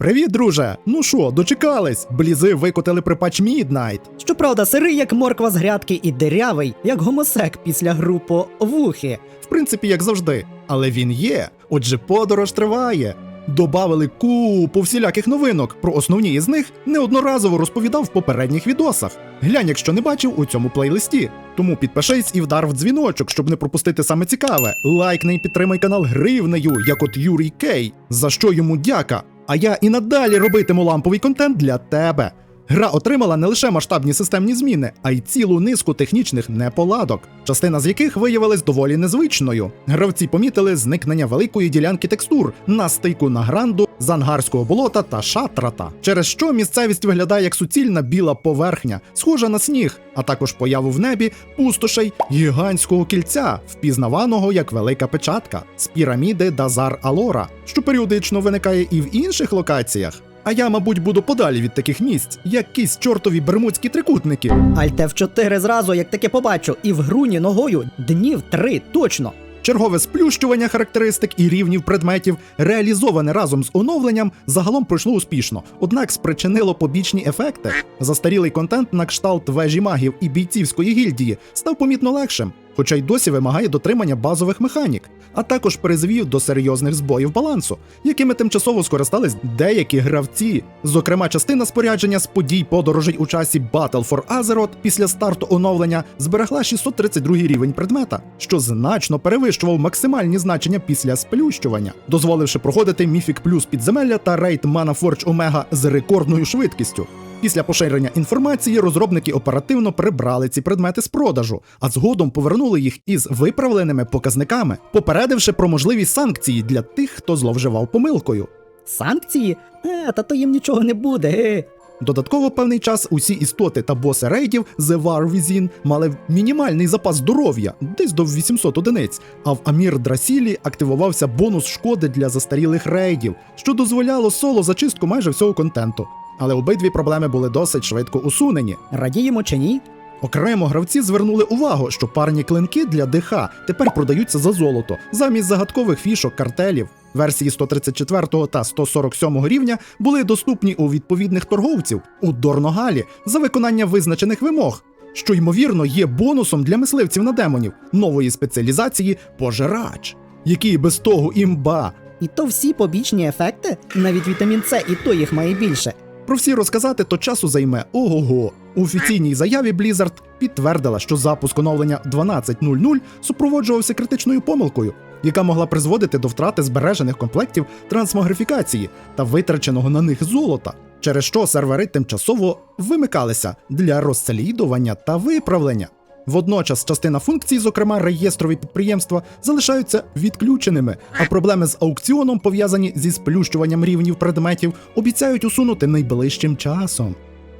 Привіт, друже! Ну що, дочекались? Блізи викотили при патч Midnight. Щоправда, сирий, як морква з грядки, і дирявий, як гомосек після групу вухи. В принципі, як завжди. Але він є. Отже, подорож триває. Добавили купу всіляких новинок. Про основні із них неодноразово розповідав в попередніх відосах. Глянь, якщо не бачив у цьому плейлисті. Тому підпишись і вдар в дзвіночок, щоб не пропустити саме цікаве. Лайкни і підтримай канал гривнею, як от Юрій Кей, за що йому дяка. А я і надалі робитиму ламповий контент для тебе. Гра отримала не лише масштабні системні зміни, а й цілу низку технічних неполадок, частина з яких виявилась доволі незвичною. Гравці помітили зникнення великої ділянки текстур на стику на гранду, зангарського болота та шатрата, через що місцевість виглядає як суцільна біла поверхня, схожа на сніг, а також появу в небі пустошей гігантського кільця, впізнаваного як велика печатка з піраміди Дазар Алора, що періодично виникає і в інших локаціях. А я, мабуть, буду подалі від таких місць, якісь чортові бермудські трикутники. Альте в 4 зразу, як таке побачу, і в груні ногою днів три точно. Чергове сплющування характеристик і рівнів предметів, реалізоване разом з оновленням, загалом пройшло успішно, однак спричинило побічні ефекти. Застарілий контент на кшталт вежі магів і бійцівської гільдії став помітно легшим, хоча й досі вимагає дотримання базових механік, а також призвів до серйозних збоїв балансу, якими тимчасово скористались деякі гравці. Зокрема, частина спорядження з подій подорожей у часі Battle for Azeroth після старту оновлення зберегла 632 рівень предмета, що значно перевищував максимальні значення після сплющування, дозволивши проходити Міфік Плюс підземелля та рейд Mana Forge Omega з рекордною швидкістю. Після поширення інформації розробники оперативно прибрали ці предмети з продажу, а згодом повернули їх із виправленими показниками, попередивши про можливість санкцій для тих, хто зловживав помилкою. Санкції? Е, та то їм нічого не буде. Е. Додатково певний час усі істоти та боси рейдів The War Within мали мінімальний запас здоров'я, десь до 800 одиниць. А в Амір Драсілі активувався бонус шкоди для застарілих рейдів, що дозволяло соло зачистку майже всього контенту. Але обидві проблеми були досить швидко усунені. Радіємо чи ні? Окремо гравці звернули увагу, що парні клинки для ДХ тепер продаються за золото замість загадкових фішок картелів. Версії 134 та 147 рівня були доступні у відповідних торговців у Дорногалі за виконання визначених вимог, що ймовірно є бонусом для мисливців на демонів нової спеціалізації пожирач, який без того імба. І то всі побічні ефекти? Навіть вітамін С і то їх має більше. Про всі розказати то часу займе ого-го. У офіційній заяві Blizzard підтвердила, що запуск оновлення 12.00 супроводжувався критичною помилкою, яка могла призводити до втрати збережених комплектів трансмогрифікації та витраченого на них золота, через що сервери тимчасово вимикалися для розслідування та виправлення. Водночас частина функцій, зокрема реєстрові підприємства, залишаються відключеними, а проблеми з аукціоном, пов'язані зі сплющуванням рівнів предметів, обіцяють усунути найближчим часом.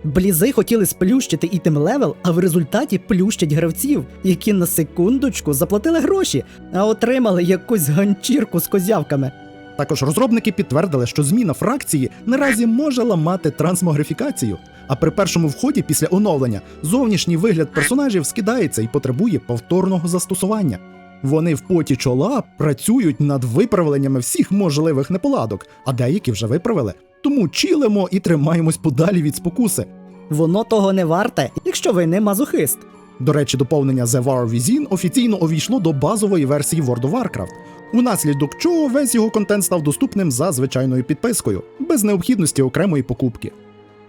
Блізи хотіли сплющити ітем левел, а в результаті плющать гравців, які на секундочку заплатили гроші, а отримали якусь ганчірку з козявками. Також розробники підтвердили, що зміна фракції наразі може ламати трансмогрифікацію, а при першому вході після оновлення зовнішній вигляд персонажів скидається і потребує повторного застосування. Вони в поті чола працюють над виправленнями всіх можливих неполадок, а деякі вже виправили. Тому чилимо і тримаємось подалі від спокуси. Воно того не варте, якщо ви не мазохист. До речі, доповнення The War Within офіційно увійшло до базової версії World of Warcraft, унаслідок чого весь його контент став доступним за звичайною підпискою, без необхідності окремої покупки.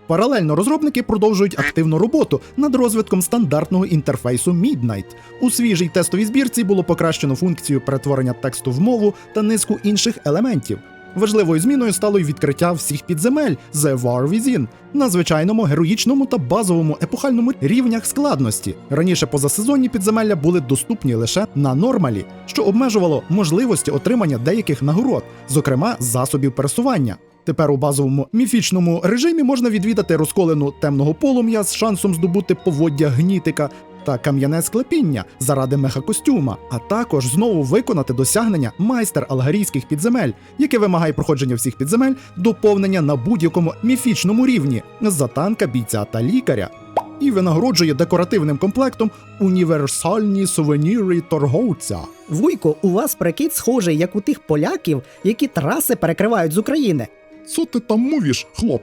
Паралельно розробники продовжують активну роботу над розвитком стандартного інтерфейсу Midnight. У свіжій тестовій збірці було покращено функцію перетворення тексту в мову та низку інших елементів. Важливою зміною стало й відкриття всіх підземель The War Within на звичайному, героїчному та базовому епохальному рівнях складності. Раніше позасезонні підземелля були доступні лише на нормалі, що обмежувало можливості отримання деяких нагород, зокрема засобів пересування. Тепер у базовому міфічному режимі можна відвідати розколену темного полум'я з шансом здобути поводдя гнітика та кам'яне склепіння заради мехакостюма, а також знову виконати досягнення майстер алгарійських підземель, яке вимагає проходження всіх підземель, доповнення на будь-якому міфічному рівні за танка, бійця та лікаря. І винагороджує декоративним комплектом універсальні сувеніри торговця. Вуйко, у вас прикид схожий, як у тих поляків, які траси перекривають з України. Що ти там мовиш, хлоп?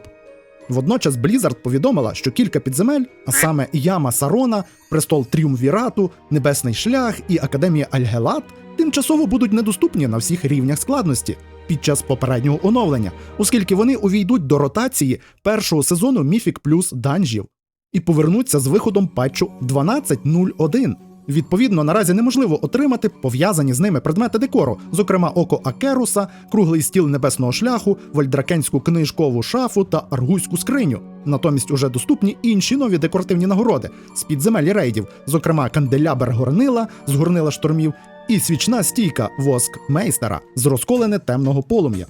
Водночас Blizzard повідомила, що кілька підземель, а саме Яма Сарона, Престол Тріумвірату, Небесний Шлях і Академія Альгелат, тимчасово будуть недоступні на всіх рівнях складності під час попереднього оновлення, оскільки вони увійдуть до ротації першого сезону Mythic Plus данжів і повернуться з виходом патчу 12.01. Відповідно, наразі неможливо отримати пов'язані з ними предмети декору, зокрема око Акеруса, круглий стіл небесного шляху, вальдракенську книжкову шафу та аргуйську скриню. Натомість уже доступні інші нові декоративні нагороди з підземель рейдів, зокрема канделябер горнила з горнила штормів і свічна стійка воск мейстера з розколене темного полум'я.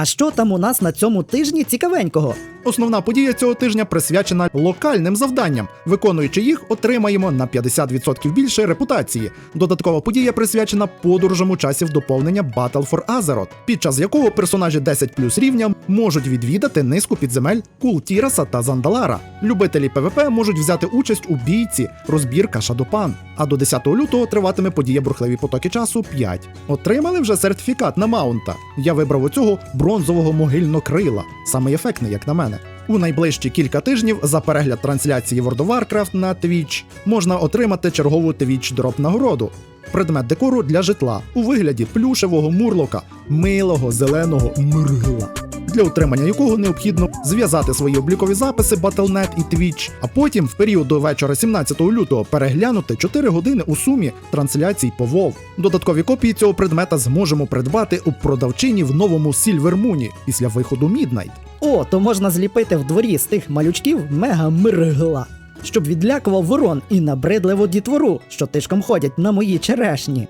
А що там у нас на цьому тижні цікавенького? Основна подія цього тижня присвячена локальним завданням. Виконуючи їх, отримаємо на 50% більше репутації. Додаткова подія присвячена подорожам у часі доповнення Battle for Azeroth, під час якого персонажі 10 плюс рівня можуть відвідати низку підземель Култіраса та Зандалара. Любителі ПВП можуть взяти участь у бійці, розбірка Шадопан. А до 10 лютого триватиме подія бурхливі потоки часу 5. Отримали вже сертифікат на маунта. Я вибрав у цього бронзового могильнокрила, саме ефектний, як на мене. У найближчі кілька тижнів за перегляд трансляції World of Warcraft на Twitch можна отримати чергову Twitch дроп нагороду. Предмет декору для житла у вигляді плюшевого мурлока, милого зеленого миргла, для утримання якого необхідно зв'язати свої облікові записи Battle.net і Twitch, а потім в період до вечора 17 лютого переглянути 4 години у сумі трансляцій по WoW. Додаткові копії цього предмета зможемо придбати у продавчині в новому Сільвермуні після виходу Midnight. О, то можна зліпити в дворі з тих малючків мега миргла, щоб відлякував ворон і набридливу дітвору, що тишком ходять на мої черешні.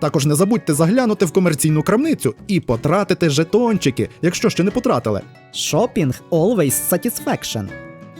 Також не забудьте заглянути в комерційну крамницю і потратити жетончики, якщо ще не потратили. Shopping always satisfaction.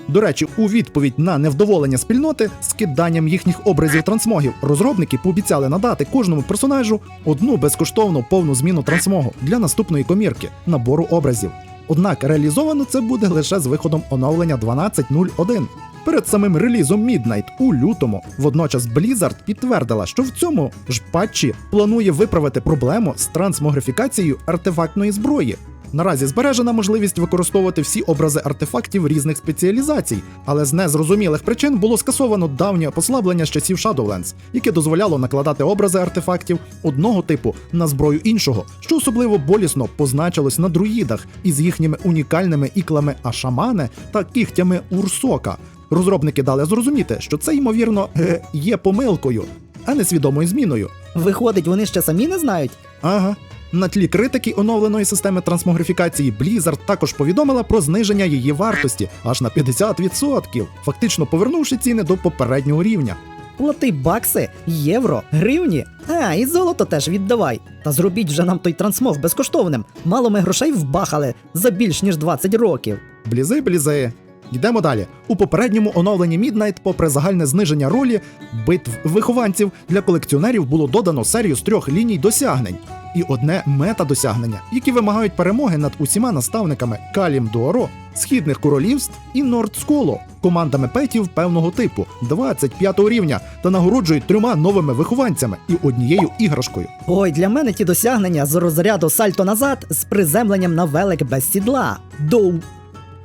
До речі, у відповідь на невдоволення спільноти з киданням їхніх образів трансмогів розробники пообіцяли надати кожному персонажу одну безкоштовну повну зміну трансмогу для наступної комірки набору образів. Однак реалізовано це буде лише з виходом оновлення 12.01. Перед самим релізом Midnight у лютому водночас Blizzard підтвердила, що в цьому ж патчі планує виправити проблему з трансмогрифікацією артефактної зброї. Наразі збережена можливість використовувати всі образи артефактів різних спеціалізацій, але з незрозумілих причин було скасовано давнє послаблення з часів Shadowlands, яке дозволяло накладати образи артефактів одного типу на зброю іншого, що особливо болісно позначилось на друїдах із їхніми унікальними іклами Ашамане та кігтями Урсока. Розробники дали зрозуміти, що це ймовірно е, є помилкою, а не свідомою зміною. Виходить, вони ще самі не знають? Ага. На тлі критики оновленої системи трансмогрифікації Blizzard також повідомила про зниження її вартості аж на 50%, фактично повернувши ціни до попереднього рівня. Плати бакси, євро, гривні. А, і золото теж віддавай. Та зробіть вже нам той трансмог безкоштовним. Мало ми грошей вбахали за більш ніж 20 років. Блізи, блізи. Йдемо далі. У попередньому оновленні Midnight, попри загальне зниження ролі битв вихованців для колекціонерів було додано серію з трьох ліній досягнень і одне мета-досягнення, які вимагають перемоги над усіма наставниками Калім Дуоро, східних королівств і Нордсколо, командами петів певного типу 25 рівня та нагороджують трьома новими вихованцями і однією іграшкою. Ой, для мене ті досягнення з розряду сальто назад з приземленням на велик без сідла. Доу.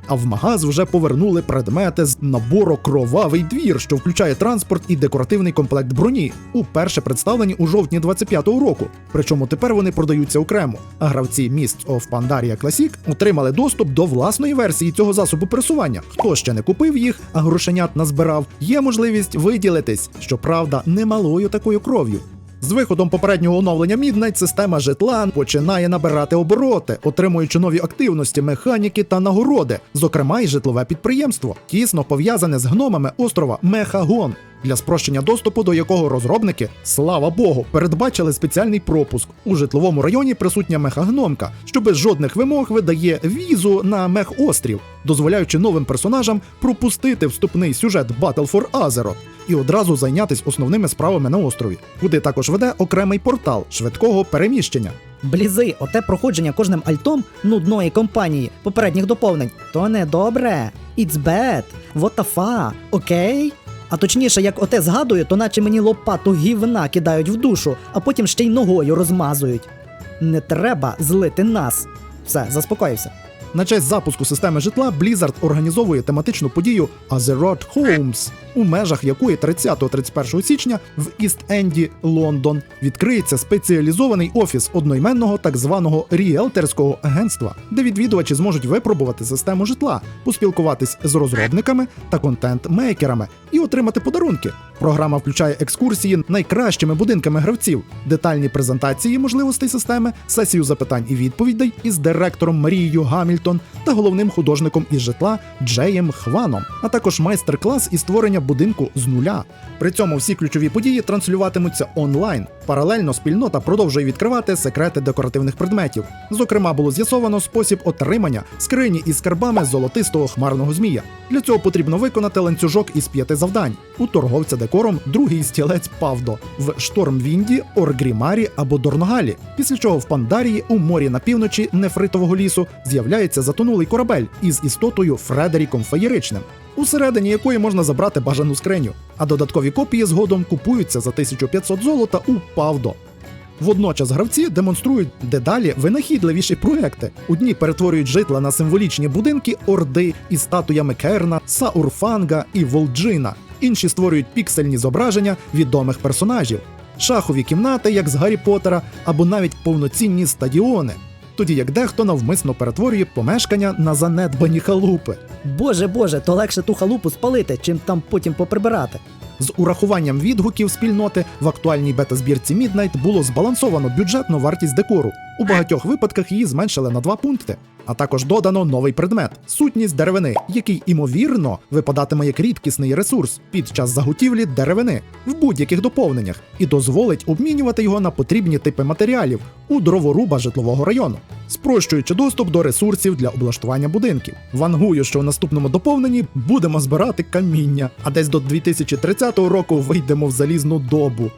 А в магаз вже повернули предмети з набору Кровавий двір, що включає транспорт і декоративний комплект броні, уперше представлені у жовтні 25-го року. Причому тепер вони продаються окремо. А гравці Mists of Pandaria Classic отримали доступ до власної версії цього засобу пересування. Хто ще не купив їх, а грошенят назбирав, є можливість виділитись, щоправда, немалою такою кров'ю. З виходом попереднього оновлення Midnight система житла починає набирати обороти, отримуючи нові активності, механіки та нагороди, зокрема й житлове підприємство, тісно пов'язане з гномами острова Мехагон, для спрощення доступу до якого розробники, слава Богу, передбачили спеціальний пропуск. У житловому районі присутня мехагномка, що без жодних вимог видає візу на мех-острів, дозволяючи новим персонажам пропустити вступний сюжет Battle for Azeroth і одразу зайнятися основними справами на острові, куди також веде окремий портал швидкого переміщення. Блізи, оте проходження кожним альтом нудної компанії попередніх доповнень. То не добре. It's bad. What the fuck? Окей? А точніше, як оте згадую, то наче мені лопату гівна кидають в душу, а потім ще й ногою розмазують. Не треба злити нас. Все, заспокоївся. На честь запуску системи житла Blizzard організовує тематичну подію «A The Road Homes», у межах якої 30-31 січня в Іст-Енді, Лондон, відкриється спеціалізований офіс одноіменного так званого ріелтерського агентства, де відвідувачі зможуть випробувати систему житла, поспілкуватись з розробниками та контент-мейкерами і отримати подарунки. Програма включає екскурсії найкращими будинками гравців, детальні презентації можливостей системи, сесію запитань і відповідей із директором Марією Гамільтон та головним художником із житла Джеєм Хваном, а також майстер-клас із створення будинку з нуля. При цьому всі ключові події транслюватимуться онлайн. Паралельно спільнота продовжує відкривати секрети декоративних предметів. Зокрема, було з'ясовано спосіб отримання скрині із скарбами золотистого хмарного змія. Для цього потрібно виконати ланцюжок із п'яти завдань. У торговця декором другий стілець Павдо, в Штормвінді, Оргрімарі або Дорногалі. Після чого в Пандарії у морі на півночі нефритового лісу з'являється затонулий корабель із істотою Фредеріком Феєричним. Усередині якої можна забрати бажану скриню, а додаткові копії згодом купуються за 1500 золота у Павдо. Водночас гравці демонструють дедалі винахідливіші проекти. Одні перетворюють житла на символічні будинки Орди із статуями Керна, Саурфанга і Волджина. Інші створюють піксельні зображення відомих персонажів, шахові кімнати, як з Гаррі Поттера, або навіть повноцінні стадіони. Тоді як дехто навмисно перетворює помешкання на занедбані халупи. Боже боже, то легше ту халупу спалити, чим там потім поприбирати. З урахуванням відгуків спільноти в актуальній бета-збірці Міднайт було збалансовано бюджетну вартість декору. У багатьох випадках її зменшили на два пункти. А також додано новий предмет сутність деревини, який імовірно випадатиме як рідкісний ресурс під час заготівлі деревини в будь-яких доповненнях і дозволить обмінювати його на потрібні типи матеріалів у дроворуба житлового району, спрощуючи доступ до ресурсів для облаштування будинків. Вангую, що в наступному доповненні будемо збирати каміння, а десь до 2030 року вийдемо в залізну добу.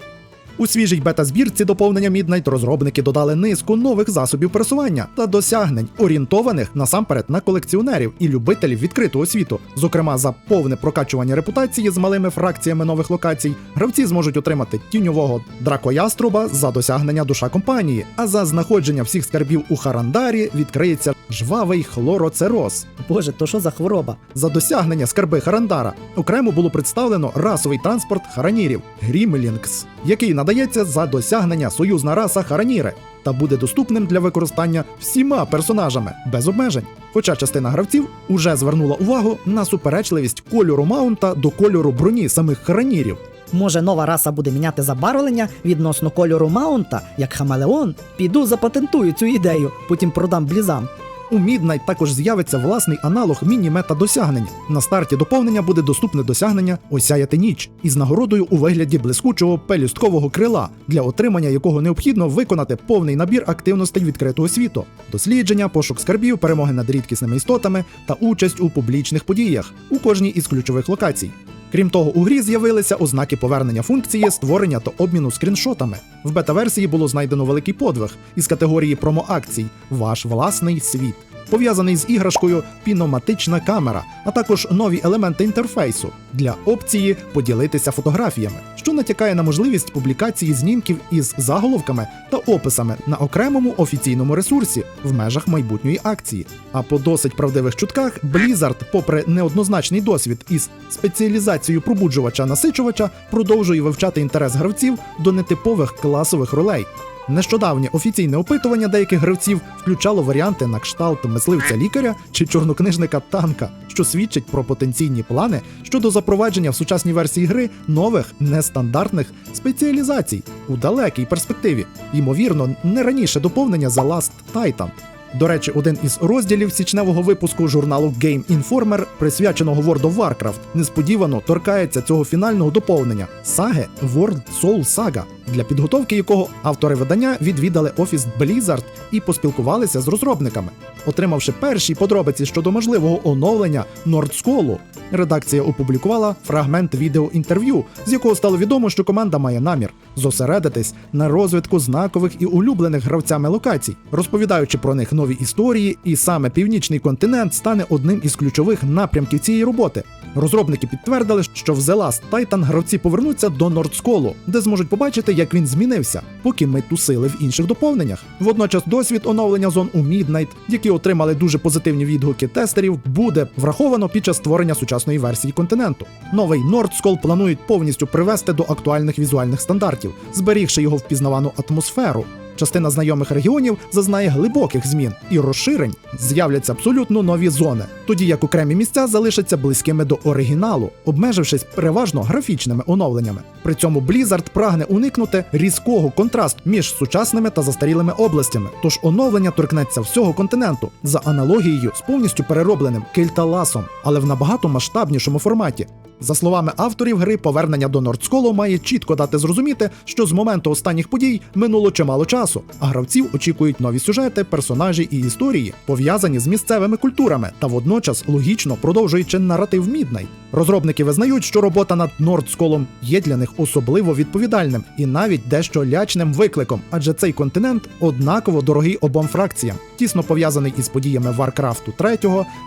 У свіжій бета-збірці доповнення Midnight розробники додали низку нових засобів пересування та досягнень, орієнтованих насамперед на колекціонерів і любителів відкритого світу. Зокрема, за повне прокачування репутації з малими фракціями нових локацій, гравці зможуть отримати тіньового дракояструба за досягнення душа компанії. А за знаходження всіх скарбів у Харандарі відкриється жвавий хлороцероз. Боже, то що за хвороба? За досягнення скарби Харандара окремо було представлено расовий транспорт харанірів Грімлінгс, який надається за досягнення союзна раса Хараніри та буде доступним для використання всіма персонажами без обмежень. Хоча частина гравців уже звернула увагу на суперечливість кольору маунта до кольору броні самих харанірів. Може, нова раса буде міняти забарвлення відносно кольору маунта, як хамелеон? Піду запатентую цю ідею, потім продам блізам. У Midnight також з'явиться власний аналог міні-мета досягнення. На старті доповнення буде доступне досягнення Осяяти ніч із нагородою у вигляді блискучого пелюсткового крила, для отримання якого необхідно виконати повний набір активностей відкритого світу, дослідження, пошук скарбів, перемоги над рідкісними істотами та участь у публічних подіях у кожній із ключових локацій. Крім того, у грі з'явилися ознаки повернення функції створення та обміну скріншотами. В бета-версії було знайдено великий подвиг із категорії промо-акцій Ваш власний світ, пов'язаний з іграшкою піноматична камера, а також нові елементи інтерфейсу для опції поділитися фотографіями, що натякає на можливість публікації знімків із заголовками та описами на окремому офіційному ресурсі в межах майбутньої акції. А по досить правдивих чутках Blizzard, попри неоднозначний досвід із спеціалізацією пробуджувача-насичувача, продовжує вивчати інтерес гравців до нетипових класових ролей. Нещодавнє офіційне опитування деяких гравців включало варіанти на кшталт мисливця лікаря чи чорнокнижника танка, що свідчить про потенційні плани щодо запровадження в сучасній версії гри нових нестандартних спеціалізацій у далекій перспективі, ймовірно, не раніше доповнення The Last Titan. До речі, один із розділів січневого випуску журналу Game Informer, присвяченого World of Warcraft, несподівано торкається цього фінального доповнення саги World Soul Saga, для підготовки якого автори видання відвідали офіс Blizzard і поспілкувалися з розробниками. Отримавши перші подробиці щодо можливого оновлення Нордсколу, редакція опублікувала фрагмент відеоінтерв'ю, з якого стало відомо, що команда має намір зосередитись на розвитку знакових і улюблених гравцями локацій, розповідаючи про них нові історії, і саме північний континент стане одним із ключових напрямків цієї роботи. Розробники підтвердили, що в The Last Titan гравці повернуться до Нордсколу, де зможуть побачити, як він змінився, поки ми тусили в інших доповненнях. Водночас досвід оновлення зон у Midnight, які отримали дуже позитивні відгуки тестерів, буде враховано під час створення сучасної версії континенту. Новий Нордскол планують повністю привести до актуальних візуальних стандартів, зберігши його впізнавану атмосферу. Частина знайомих регіонів зазнає глибоких змін і розширень з'являться абсолютно нові зони, тоді як окремі місця залишаться близькими до оригіналу, обмежившись переважно графічними оновленнями. При цьому Blizzard прагне уникнути різкого контрасту між сучасними та застарілими областями, тож оновлення торкнеться всього континенту за аналогією з повністю переробленим Кельталасом, але в набагато масштабнішому форматі. За словами авторів гри, повернення до Нордсколу має чітко дати зрозуміти, що з моменту останніх подій минуло чимало часу, а гравців очікують нові сюжети, персонажі і історії, пов'язані з місцевими культурами та водночас логічно продовжуючи наратив Міднайт. Розробники визнають, що робота над Нордсколом є для них особливо відповідальним і навіть дещо лячним викликом, адже цей континент однаково дорогий обом фракціям, тісно пов'язаний із подіями Варкрафту 3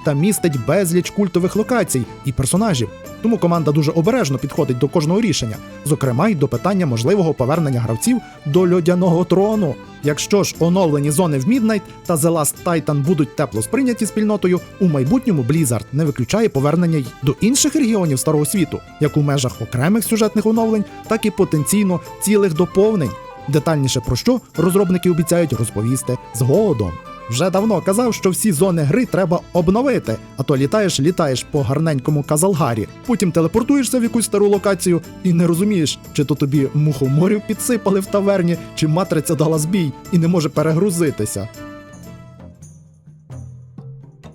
та містить безліч культових локацій і персонажів. Тому команда дуже обережно підходить до кожного рішення, зокрема й до питання можливого повернення гравців до льодяного трону. Якщо ж оновлені зони в Midnight та The Last Titan будуть тепло сприйняті спільнотою, у майбутньому Blizzard не виключає повернення й до інших регіонів старого світу, як у межах окремих сюжетних оновлень, так і потенційно цілих доповнень. Детальніше про що розробники обіцяють розповісти згодом. Вже давно казав, що всі зони гри треба обновити, а то літаєш, літаєш по гарненькому казалгарі, потім телепортуєшся в якусь стару локацію і не розумієш, чи то тобі мухоморів підсипали в таверні, чи матриця дала збій і не може перегрузитися.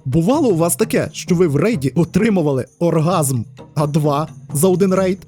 Бувало у вас таке, що ви в рейді отримували оргазм А2 за один рейд?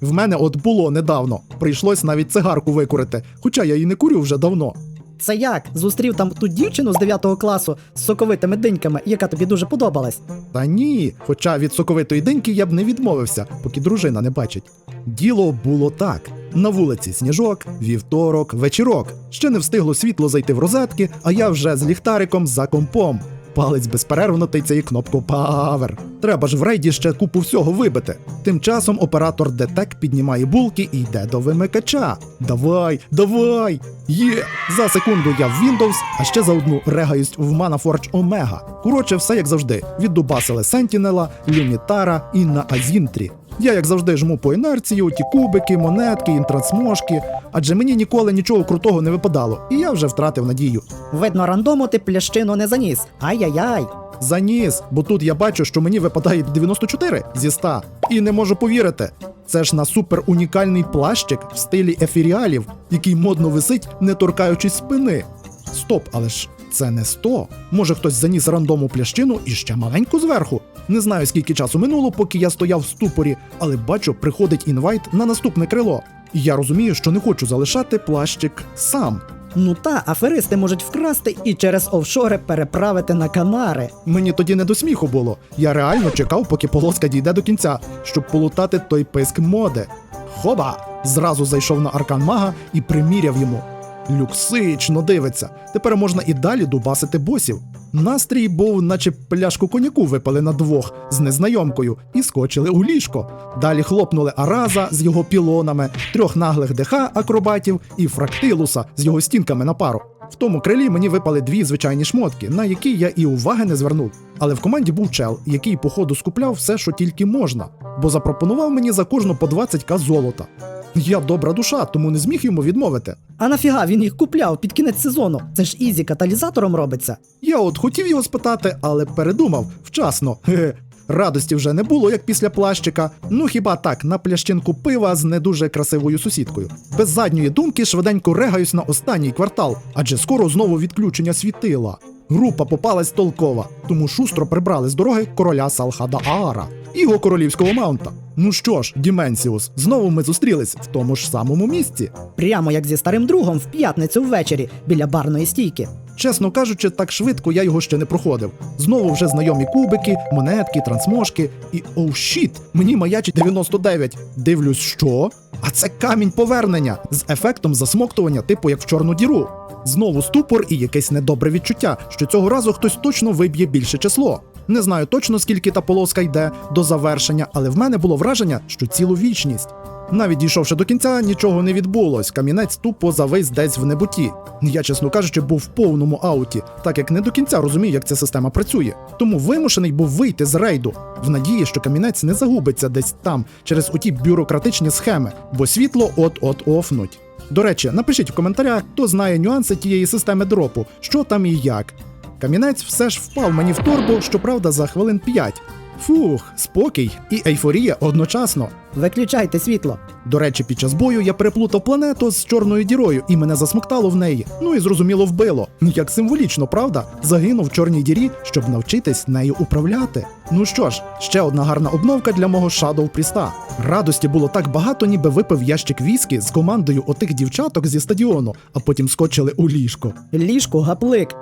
В мене от було недавно. Прийшлось навіть цигарку викурити, хоча я її не курю вже давно. Це як? Зустрів там ту дівчину з 9 класу з соковитими диньками, яка тобі дуже подобалась. Та ні, хоча від соковитої диньки я б не відмовився, поки дружина не бачить. Діло було так: на вулиці сніжок, вівторок, вечірок. Ще не встигло світло зайти в розетки, а я вже з ліхтариком за компом. Палець безперервно тицяє кнопку Power. Треба ж в рейді ще купу всього вибити. Тим часом оператор ДТЕК піднімає булки і йде до вимикача. Давай, давай! Є! За секунду я в Windows, а ще за одну регаюсь в Manaforge Omega. Коротше, все як завжди. Віддубасили Сентінела, Люмітара і на Азінтрі. Я, як завжди, жму по інерції, ті кубики, монетки, інтрансмошки, адже мені ніколи нічого крутого не випадало, і я вже втратив надію. Видно, рандому ти плящину не заніс. Ай-яй-яй. Заніс, бо тут я бачу, що мені випадає 94 зі 100. І не можу повірити. Це ж на супер унікальний плащик в стилі ефіріалів, який модно висить, не торкаючись спини. Стоп, але ж це не 100. Може хтось заніс рандому плящину і ще маленьку зверху. Не знаю, скільки часу минуло, поки я стояв в ступорі, але бачу, приходить інвайт на наступне крило. І я розумію, що не хочу залишати плащик сам. Ну та, аферисти можуть вкрасти і через офшори переправити на Канари. Мені тоді не до сміху було. Я реально чекав, поки полоска дійде до кінця, щоб полутати той писк моди. Хоба! Зразу зайшов на аркан мага і приміряв йому. Люксично дивиться. Тепер можна і далі дубасити босів. Настрій був, наче пляшку коньяку випали на двох з незнайомкою і скочили у ліжко. Далі хлопнули Араза з його пілонами, трьох наглих ДХ акробатів і Фрактилуса з його стінками на пару. В тому крилі мені випали дві звичайні шмотки, на які я і уваги не звернув. Але в команді був чел, який, походу, скупляв все, що тільки можна, бо запропонував мені за кожну по 20к золота. Я добра душа, тому не зміг йому відмовити. А нафіга він їх купляв під кінець сезону? Це ж ізі каталізатором робиться. Я от хотів його спитати, але передумав вчасно. Хе-хе. Радості вже не було, як після плащика. Ну хіба так, на плящинку пива з не дуже красивою сусідкою. Без задньої думки швиденько регаюсь на останній квартал, адже скоро знову відключення світила. Група попалась толкова, тому шустро прибрали з дороги короля Салхада Аара і його королівського маунта. Ну що ж, Діменсіус, знову ми зустрілись в тому ж самому місці. Прямо як зі старим другом в п'ятницю ввечері біля барної стійки. Чесно кажучи, так швидко я його ще не проходив. Знову вже знайомі кубики, монетки, трансмошки і оу щіт, мені маячить 99. Дивлюсь, що? А це камінь повернення з ефектом засмоктування, типу як в чорну діру. Знову ступор і якесь недобре відчуття, що цього разу хтось точно виб'є більше число. Не знаю точно скільки та полоска йде до завершення, але в мене було враження, що цілу вічність. Навіть дійшовши до кінця, нічого не відбулось. Камінець тупо завис десь в небуті. Я, чесно кажучи, був в повному ауті, так як не до кінця розумію, як ця система працює. Тому вимушений був вийти з рейду в надії, що камінець не загубиться десь там через оті бюрократичні схеми, бо світло от-от офнуть. До речі, напишіть в коментарях, хто знає нюанси тієї системи дропу, що там і як. Камінець все ж впав мені в торбу, щоправда, за хвилин п'ять. Фух, спокій і ейфорія одночасно. Виключайте світло. До речі, під час бою я переплутав планету з чорною дірою і мене засмоктало в неї. Ну і зрозуміло вбило. Як символічно, правда? Загинув в чорній дірі, щоб навчитись нею управляти. Ну що ж, ще одна гарна обновка для мого Shadow Пріста. Радості було так багато, ніби випив ящик віскі з командою отих дівчаток зі стадіону, а потім скочили у ліжко. Ліжко гаплик.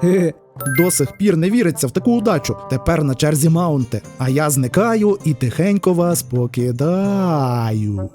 До сих пір не віриться в таку удачу. Тепер на черзі маунти. А я зникаю і тихенько вас покидаю. Maio.